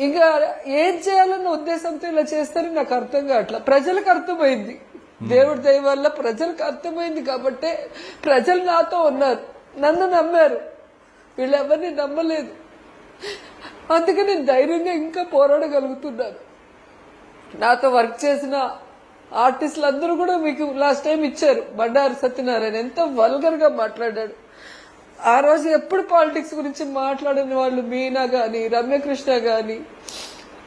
ఇంకా ఏం చేయాలన్న ఉద్దేశంతో ఇలా చేస్తారని నాకు అర్థం కావట్లా. ప్రజలకు అర్థమైంది. దేవుడి దయ వల్ల ప్రజలకు అర్థమైంది కాబట్టి ప్రజలు నాతో ఉన్నారు. నన్ను నమ్మారు. వీళ్ళెవరిని నమ్మలేదు. అందుకే నేను ధైర్యంగా ఇంకా పోరాడగలుగుతున్నాను. నాతో వర్క్ చేసిన ఆర్టిస్టులు అందరూ కూడా మీకు లాస్ట్ టైం ఇచ్చారు. బండారు సత్యనారాయణ ఎంత వల్గర్గా మాట్లాడాడు. ఆ రోజు ఎప్పుడు పాలిటిక్స్ గురించి మాట్లాడిన వాళ్ళు మీనా కానీ రమ్యకృష్ణ కానీ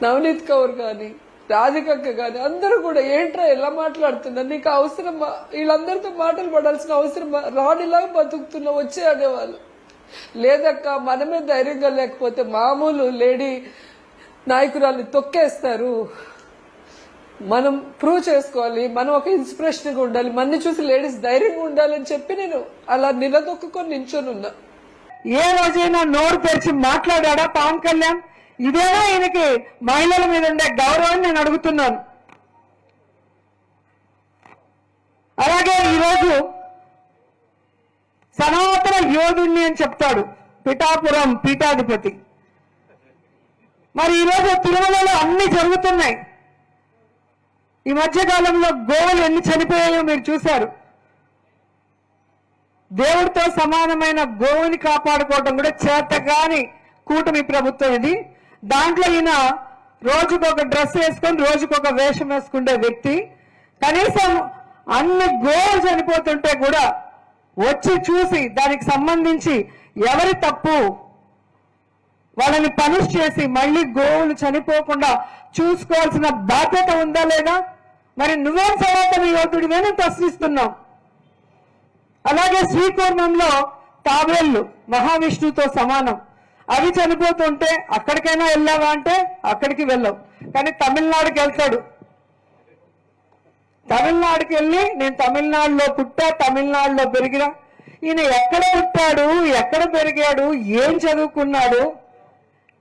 నవనీత్ కౌర్ కానీ రాధికక్క కానీ అందరూ కూడా ఏంట్రా ఎలా మాట్లాడుతున్నారు? నీకు అవసరమా వీళ్ళందరితో మాటలు పడాల్సిన అవసరం రాణిలాగా బతుకుతున్నా వచ్చే అనేవాళ్ళు. లేదక్క మనమే ధైర్యంగా లేకపోతే మామూలు లేడీ నాయకురాలు తొక్కేస్తారు. మనం ప్రూవ్ చేసుకోవాలి మనం ఒక ఇన్స్పిరేషన్గా ఉండాలి మన్ని చూసి లేడీస్ ధైర్యంగా ఉండాలని చెప్పి నేను అలా నిలదొక్కుకొని నించొని ఉన్నా. ఏ రోజైనా నోరు తెరిచి మాట్లాడా పవన్ కళ్యాణ్? ఇదేనా ఈయనకి మహిళల మీద ఉండే గౌరవాన్ని నేను అడుగుతున్నాను. అలాగే ఈరోజు సనాతన యోధుణ్ణి అని చెప్తాడు పిఠాపురం పీఠాధిపతి. మరి ఈరోజు తిరుమలలో అన్ని జరుగుతున్నాయి. ఈ మధ్య కాలంలో గోవులు ఎన్ని చనిపోయాయో మీరు చూశారు. దేవుడితో సమానమైన గోవుని కాపాడుకోవటం కూడా చేతగాని కూటమి ప్రభుత్వం ఇది. దాంట్లో ఈయన రోజుకొక డ్రెస్ వేసుకొని రోజుకొక వేషం వేసుకునే వ్యక్తి. కనీసం అన్ని గోవులు చనిపోతుంటే కూడా వచ్చి చూసి దానికి సంబంధించి ఎవరి తప్పు వాళ్ళని పనిష్ చేసి మళ్ళీ గోవులు చనిపోకుండా చూసుకోవాల్సిన బాధ్యత ఉందా లేదా? మరి నువ్వేం సనాతన యోధుడివే నేను ప్రశ్నిస్తున్నాం. అలాగే శ్రీకూర్మంలో తాబేళ్ళు మహావిష్ణువుతో సమానం. అవి చనిపోతుంటే అక్కడికైనా వెళ్ళావా అంటే అక్కడికి వెళ్ళావు కానీ తమిళనాడుకి వెళ్తాడు. తమిళనాడుకి వెళ్ళి నేను తమిళనాడులో పుట్టా తమిళనాడులో పెరిగినా. ఈయన ఎక్కడ పుట్టాడు? ఎక్కడ పెరిగాడు? ఏం చదువుకున్నాడు?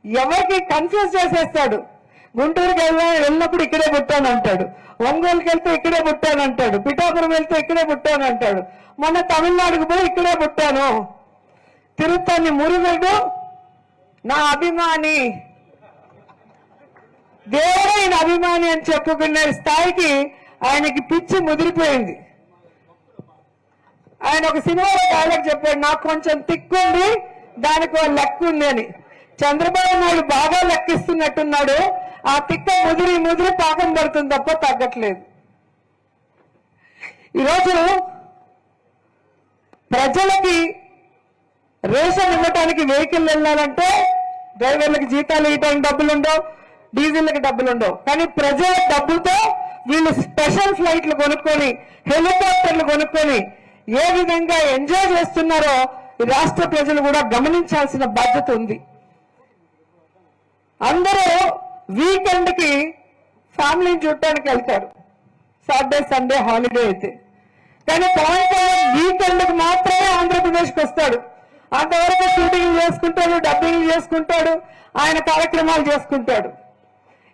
ఎవరికి కన్ఫ్యూజ్ చేసేస్తాడు? గుంటూరుకి వెళ్ళా వెళ్ళినప్పుడు ఇక్కడే పుట్టాను అంటాడు. ఒంగోలుకి వెళ్తే ఇక్కడే పుట్టాను అంటాడు. పిఠాపురం వెళ్తే ఇక్కడే పుట్టాను అంటాడు. మొన్న తమిళనాడుకు పోయి ఇక్కడే పుట్టాను. తిరుపతి మురుగడు నా అభిమాని. దేవుడు ఆయన అభిమాని అని చెప్పుకునే స్థాయికి ఆయనకి పిచ్చి ముదిరిపోయింది. ఆయన ఒక సినిమాలో డైలాగ్ చెప్పాడు నాకు కొంచెం తిక్కుంది దానికి ఒక లెక్క ఉంది అని. చంద్రబాబు నాయుడు బాగా లెక్కిస్తున్నట్టున్నాడు. ఆ తిక్క ముదిరి ముదిరి పాకం పడుతుంది తప్ప తగ్గట్లేదు. ఈరోజు ప్రజలకి రేషన్ ఇవ్వటానికి వెహికల్ వెళ్ళాలంటే డ్రైవర్లకు జీతాలు ఇవ్వడానికి డబ్బులు ఉండవు డీజిల్కి డబ్బులు ఉండవు కానీ ప్రజల డబ్బులతో వీళ్ళు స్పెషల్ ఫ్లైట్లు కొనుక్కొని హెలికాప్టర్లు కొనుక్కొని ఏ విధంగా ఎంజాయ్ చేస్తున్నారో ఈ రాష్ట్ర ప్రజలు కూడా గమనించాల్సిన బాధ్యత ఉంది. అందరూ వీకెండ్కి ఫ్యామిలీని చూడటానికి వెళ్తారు. సాటర్డే సండే హాలిడే అయితే. కానీ పవన్ కళ్యాణ్ వీకెండ్కి మాత్రమే ఆంధ్రప్రదేశ్కి వస్తాడు. అంతవరకు షూటింగ్ చేసుకుంటాడు డబ్బింగ్ చేసుకుంటాడు ఆయన కార్యక్రమాలు చేసుకుంటాడు.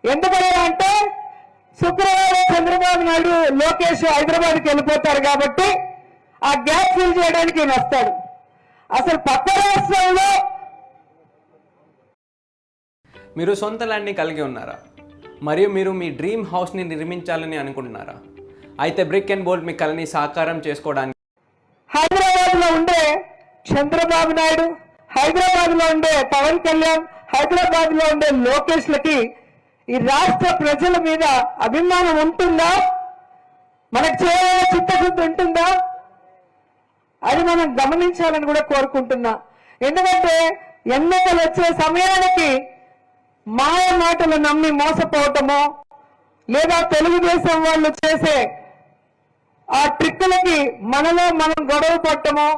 ఎందుకని అంటే శుక్రవారం చంద్రబాబు నాయుడు లోకేష్ హైదరాబాద్కి వెళ్ళిపోతారు కాబట్టి ఆ గ్యాప్ ఫిల్ చేయడానికి ఈయన వస్తాడు. అసలు పక్క రాష్ట్రంలో మీరు సొంత ల్యాండ్ని కలిగి ఉన్నారా? మరియు మీరు మీ డ్రీమ్ హౌస్ని నిర్మించాలని అనుకుంటున్నారా? అయితే బ్రిక్ అండ్ బోల్డ్ మీ కలని సాకారం చేసుకోవడానికి హైదరాబాద్లో ఉండే చంద్రబాబు నాయుడు హైదరాబాద్లో ఉండే పవన్ కళ్యాణ్ హైదరాబాద్లో ఉండే లోకేష్ లకి ఈ రాష్ట్ర ప్రజల మీద అభిమానం ఉంటుందా? మనకు చేయాలని చిత్తశుద్ధి ఉంటుందా? అది మనం గమనించాలని కూడా కోరుకుంటున్నా. ఎందుకంటే ఎన్నికలు వచ్చే సమయానికి మాయ మాటలు నమ్మి మోసపోవటమో లేదా తెలుగుదేశం వాళ్ళు చేసే ఆ ట్రిక్కులకి మనలో మనం గొడవ పట్టమో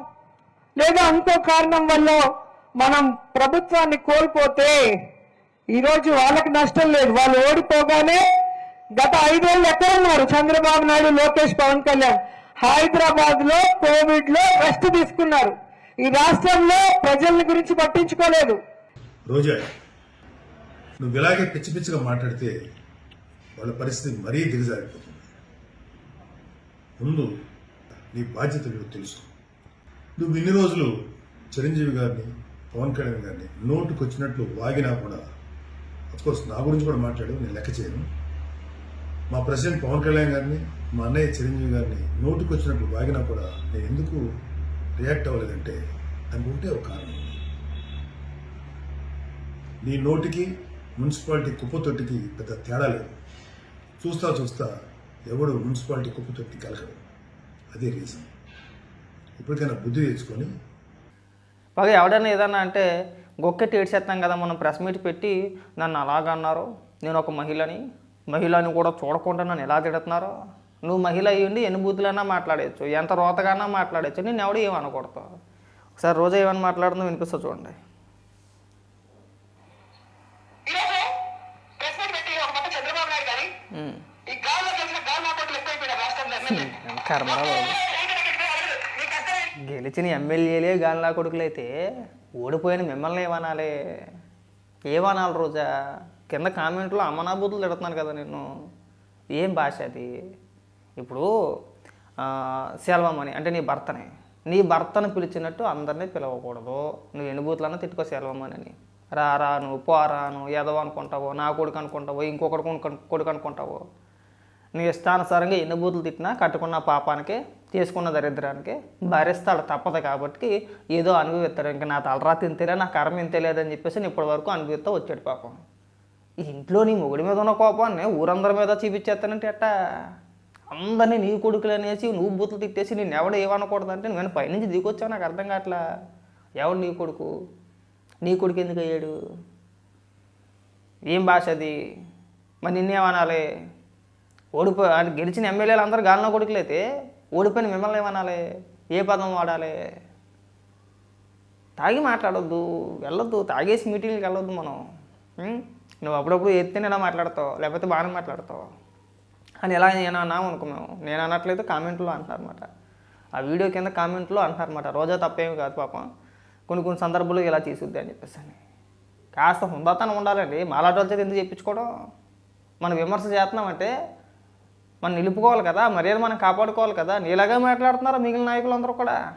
లేదా ఇంకో కారణం వల్ల మనం ప్రభుత్వాన్ని కోల్పోతే ఈరోజు వాళ్ళకి నష్టం లేదు. వాళ్ళు ఓడిపోగానే గత ఐదేళ్ళు ఎక్కడున్నారు చంద్రబాబు నాయుడు లోకేష్ పవన్ కళ్యాణ్. హైదరాబాద్లో కోవిడ్లో రెస్ట్ తీసుకున్నారు. ఈ రాష్ట్రంలో ప్రజల్ని గురించి పట్టించుకోలేదు. రోజా నువ్వు ఇలాగే పిచ్చి పిచ్చిగా మాట్లాడితే వాళ్ళ పరిస్థితి మరీ దిగజారిపోతుంది. ముందు నీ బాధ్యత నీకు తెలుసు నువ్వు ఇన్ని రోజులు చిరంజీవి గారిని పవన్ కళ్యాణ్ గారిని నోటుకు వచ్చినట్లు వాగినా కూడా అఫ్కోర్స్ నా గురించి కూడా మాట్లాడు నేను లెక్క చేయను. మా ప్రెసిడెంట్ పవన్ కళ్యాణ్ గారిని మా అన్నయ్య చిరంజీవి గారిని నోటికి వచ్చినట్లు వాగినా కూడా నేను ఎందుకు రియాక్ట్ అవ్వలేదంటే దానికి ఒక కారణం నీ నోటికి మున్సిపాలిటీ కుప్పతొట్టికి పెద్ద తేడా లేదు. చూస్తా చూస్తా ఎవడు మున్సిపాలిటీ కుప్పతొట్టి కలగడు. అదే రీజన్ ఇప్పటికైనా బుద్ధి తెచ్చుకొని పైగా ఎవడైనా ఏదన్నా అంటే గొక్కెట్టి ఏడ్చేస్తాం కదా మనం ప్రెస్ మీట్ పెట్టి నన్ను అలాగన్నారు నేను ఒక మహిళని మహిళని కూడా చూడకుండా నన్ను ఎలా తిడుతున్నారో. నువ్వు మహిళ అయ్యుండి ఎన్ని బూతులైనా మాట్లాడేయచ్చు. ఎంత రోతగానా మాట్లాడచ్చు నేను ఎవడు ఏమనకూడదు. ఒకసారి రోజు ఏమైనా మాట్లాడుతుందో వినిపిస్తా చూడండి ఈరోజు ప్రెస్ మీట్ పెట్టి ఒక పక్క చంద్రబాబు నాయుడు గారి ఉమ్. ఈ గాల్లో గెలిచిన గాల్ మాటలు ఎక్కువైపోయినాయి రాష్ట్రంలో ఎమ్మెల్యే కర్మరా బాబు గెలిచిన ఎమ్మెల్యేలే గాలినా కొడుకులైతే ఓడిపోయిన మిమ్మల్ని ఏమనాలి? ఏమనాలి రోజా? కింద కామెంట్లో అమనాభూతులు తిడుతున్నాను కదా నేను ఏం భాష అది? ఇప్పుడు సెల్వమని అంటే నీ భర్తని. నీ భర్తను పిలిచినట్టు అందరినీ పిలవకూడదు. నువ్వు ఎన్ని బూతులన్నా తిట్టుకో సెల్వమని అని రా రాను పోరాను ఎదవ అనుకుంటావో నా కొడుకు అనుకుంటావో ఇంకొకటి కొడుకు అనుకుంటావో. నీ ఇష్టానుసారంగా ఎన్ని బూతులు తిట్టినా కట్టుకున్న పాపానికి చేసుకున్న దరిద్రానికి భరిస్తాడు తప్పదు కాబట్టి ఏదో అనుభవిస్తాడు. ఇంకా నా తలరా తింతేలే నా కర్మ ఇంతేలేదని చెప్పేసి నేను ఇప్పటి వరకు అనుభవిస్తూ వచ్చాడు పాపం. ఇంట్లో నీ మొగుడి మీద ఉన్న కోపాన్ని ఊరందరి మీద చూపించేస్తానంటే ఎట్టా? అందరినీ నీ కొడుకులు అనేసి నువ్వు బూతులు తిట్టేసి నేను ఎవడు ఏమనకూడదు అంటే నేను పైనుంచి దిగొచ్చావు నాకు అర్థం కావట్లా? ఎవడు నీ కొడుకు? నీ కొడుకు ఎందుకు అయ్యాడు? ఏం భాష అది? మరి నిన్నేమనాలి? ఓడిపో గెలిచిన ఎమ్మెల్యేలు అందరూ గాలిన కొడుకులైతే ఓడిపోయిన మిమ్మల్ని ఏమనాలి? ఏ పదం వాడాలి? తాగి మాట్లాడొద్దు వెళ్ళొద్దు తాగేసి మీటింగ్కి వెళ్ళొద్దు మనం. నువ్వు అప్పుడప్పుడు ఎత్తే ఎలా మాట్లాడతావు? లేకపోతే బాగానే మాట్లాడతావు? అని ఎలా నేను అన్నాము అనుకో మేము. నేను అన్నట్లయితే కామెంట్లో అంటారన్నమాట ఆ వీడియో కింద కామెంట్లో అంటారన్నమాట రోజా తప్పేమి కాదు పాపం. కొన్ని కొన్ని సందర్భాలు ఇలా తీసుద్ది అని చెప్పేసి అని. కాస్త హుందాతనం ఉండాలండి. మాలాంటి చేత ఎందుకు చెప్పించుకోవడం? మనం విమర్శ చేస్తున్నామంటే మనం నిలుపుకోవాలి కదా మర్యాద మనం కాపాడుకోవాలి కదా. నీలాగా మాట్లాడుతున్నారు మిగిలిన నాయకులు అందరూ కూడా.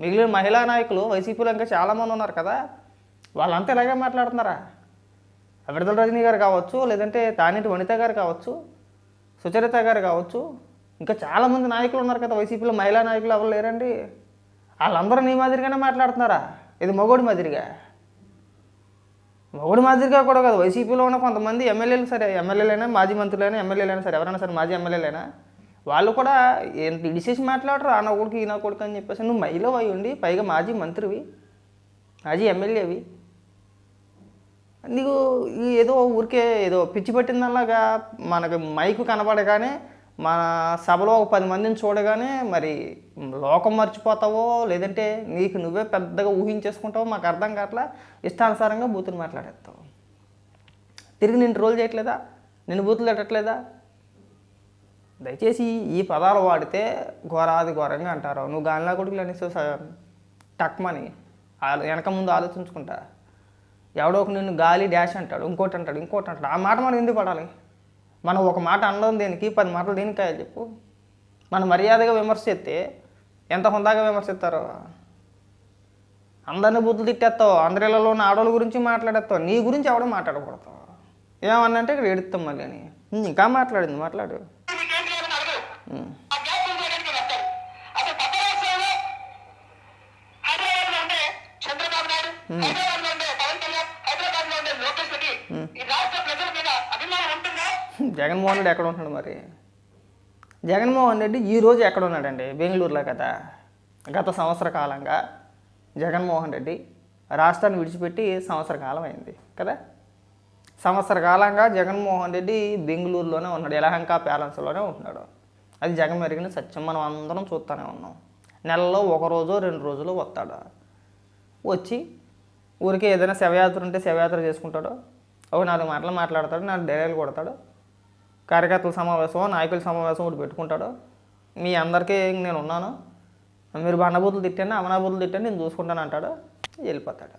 మిగిలిన మహిళా నాయకులు వైసీపీలో ఇంకా చాలామంది ఉన్నారు కదా. వాళ్ళంతా ఇలాగే మాట్లాడుతున్నారా? విడుదల రజనీ గారు కావచ్చు లేదంటే తానేటి వనిత గారు కావచ్చు సుచరిత గారు కావచ్చు ఇంకా చాలామంది నాయకులు ఉన్నారు కదా. వైసీపీలో మహిళా నాయకులు ఎవరు లేరండి? వాళ్ళందరూ నీ మాదిరిగానే మాట్లాడుతున్నారా? ఇది మగోడి మాదిరిగా. మగోడి మాదిరిగా కూడా కాదు. వైసీపీలో ఉన్న కొంతమంది ఎమ్మెల్యేలు సరే ఎమ్మెల్యేలైనా మాజీ మంత్రులైనా ఎమ్మెల్యేలైనా సరే ఎవరైనా సరే మాజీ ఎమ్మెల్యేలైనా వాళ్ళు కూడా ఎంత ఇడిసేసి మాట్లాడరు. ఆ కొడుకు ఈ కొడుకు అని చెప్పేసి. నువ్వు మైలో అయి ఉండి పైగా మాజీ మంత్రివి మాజీ ఎమ్మెల్యేవి. నీకు ఏదో ఊరికే ఏదో పిచ్చి పట్టిందల్లాగా మనకు మైకు కనపడగానే మన సభలో ఒక పది మందిని చూడగానే మరి లోకం మర్చిపోతావో లేదంటే నీకు నువ్వే పెద్దగా ఊహించేసుకుంటావో మాకు అర్థం కావట్లా? ఇష్టానుసారంగా బూతులు మాట్లాడేస్తావు తిరిగి నేను రోల్ చేయట్లేదా? నేను బూతులు పెట్టట్లేదా దయచేసి ఈ పదాలు వాడితే ఘోరాది ఘోరంగా అంటారు. నువ్వు గాలినా కొడుకులు అనేసి టక్మని వెనక ముందు ఆలోచించుకుంటా. ఎవడో ఒక నిన్ను గాలి డాష్ అంటాడు ఇంకోటి అంటాడు ఇంకోటి అంటాడు. ఆ మాట మనం ఎందుకు పడాలి? మనం ఒక మాట అనడం దేనికి పది మాటలు దేనికి చెప్పు. మనం మర్యాదగా విమర్శ చేస్తే ఎంత హుందాగా విమర్శిస్తారు. అందరిని బుద్ధులు తిట్టేస్తావు అందరిలో ఉన్న ఆడవాళ్ళ గురించి మాట్లాడేస్తావు నీ గురించి ఎవడో మాట్లాడకూడదు. ఏమన్నంటే ఇక్కడ ఎడుతాం మళ్ళీ అని. ఇంకా మాట్లాడింది మాట్లాడు. మీకేం చేయాలని జగన్మోహన్ రెడ్డి ఎక్కడ ఉంటున్నాడు మరి? జగన్మోహన్ రెడ్డి ఈ రోజు ఎక్కడ ఉన్నాడండి? బెంగళూరులో కదా. గత సంవత్సర కాలంగా జగన్మోహన్ రెడ్డి రాష్ట్రాన్ని విడిచిపెట్టి సంవత్సర కాలం అయింది కదా. సంవత్సర కాలంగా జగన్మోహన్ రెడ్డి బెంగళూరులోనే ఉన్నాడు. యలహంక ప్యాలెన్స్లోనే ఉంటున్నాడు. అది జగన్ మెరిగిన సత్యం. మనం అందరం చూస్తూనే ఉన్నాం. నెలలో ఒక రోజు రెండు రోజులు వస్తాడు? వచ్చి ఊరికి ఏదైనా శవయాత్ర ఉంటే శవయాత్ర చేసుకుంటాడు? ఒక నాలుగు మాటలు మాట్లాడతాడు నాలుగు డైరీలు కొడతాడు? కార్యకర్తల సమావేశం నాయకుల సమావేశం ఒకటి పెట్టుకుంటాడు. మీ అందరికీ నేను ఉన్నాను. మీరు బండబూతులు తిట్టాను అమనాబూతులు తిట్టాను నేను చూసుకుంటాను అంటాడు. వెళ్ళిపోతాడు.